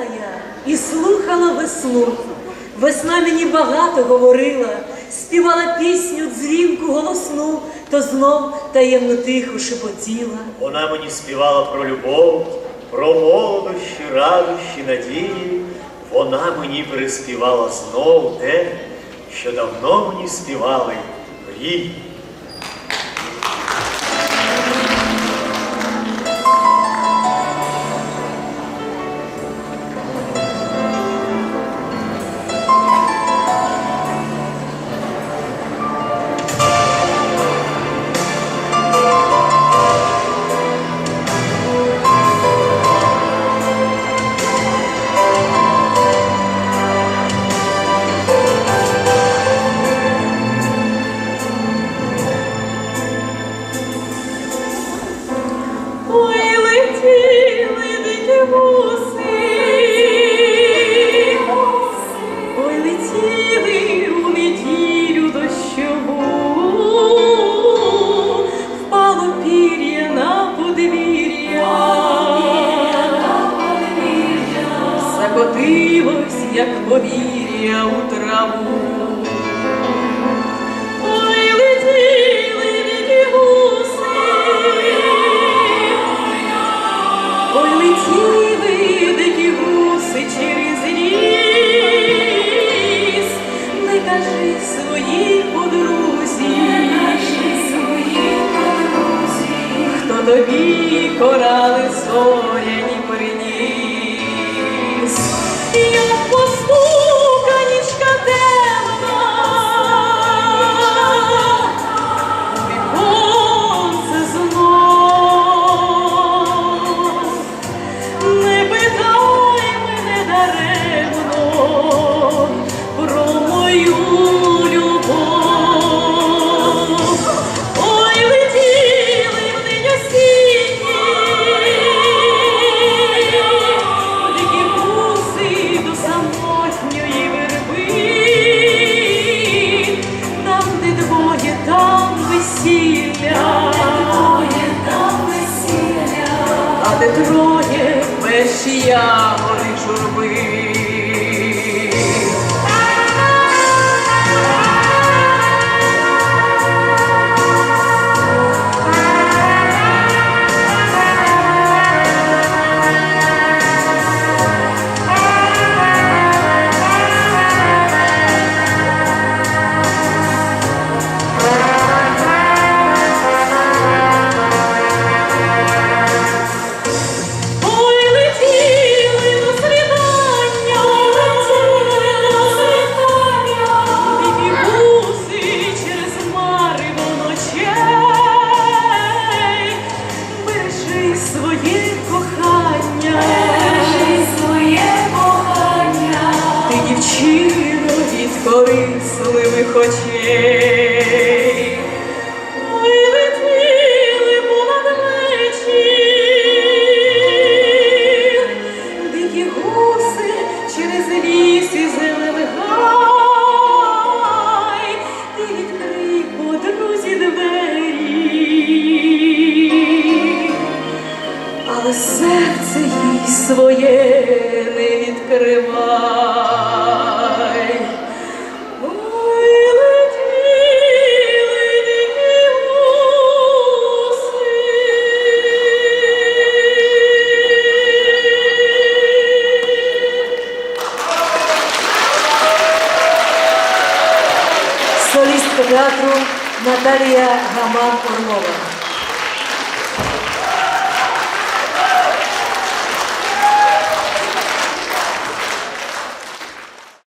я і слухала весну. Весна мені багато говорила, співала пісню дзвінку голосну, то знов таємно тихо шепотіла. Вона мені співала про любов, про молодощі, радощі, надії. Вона мені переспівала знов те, що давно мені співали мрії. Як повір'я у траву. Тобі корали зоряні приніс, як постуканічка темна, віконце знов. Не питай мене даремно дикі гуси через ліс і зелений гай, ти відкрий подрузі двері, але серце їй своє не відкривай. Театру Наталія Гаман Орлова.